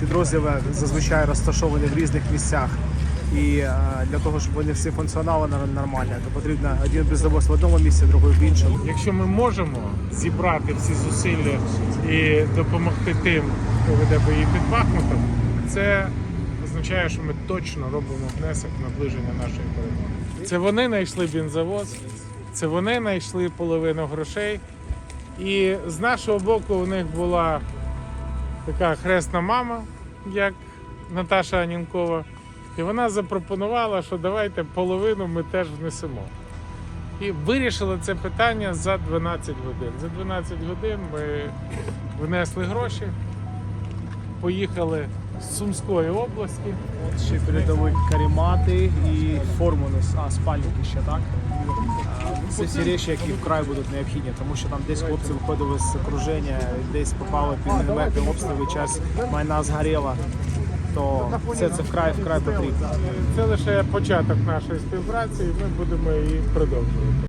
підрозділи зазвичай розташовані в різних місцях. І е, для того, щоб вони всі функціонували нормально, то потрібно один беззавоз в одному місці, другий в іншому. Якщо ми можемо зібрати всі зусилля і допомогти тим, хто веде бої під Бахмутом, це означає, що ми точно робимо внесок наближення нашої перемоги. Це вони знайшли бензовоз, це вони знайшли половину грошей. І з нашого боку у них була така хресна мама, як Наташа Анінкова. І вона запропонувала, що давайте половину ми теж внесемо. І вирішили це питання за 12 годин. За 12 годин ми внесли гроші, поїхали з Сумської області. От ще передові карімати і формунус, а спальники ще так. Це всі речі, які вкрай будуть необхідні, тому що там десь хлопці виходили з окруження, десь попали під міномети, обстріли, час майна згоріла. То все це вкрай вкрай потрібно. Це лише початок нашої співпраці, і ми будемо її продовжувати.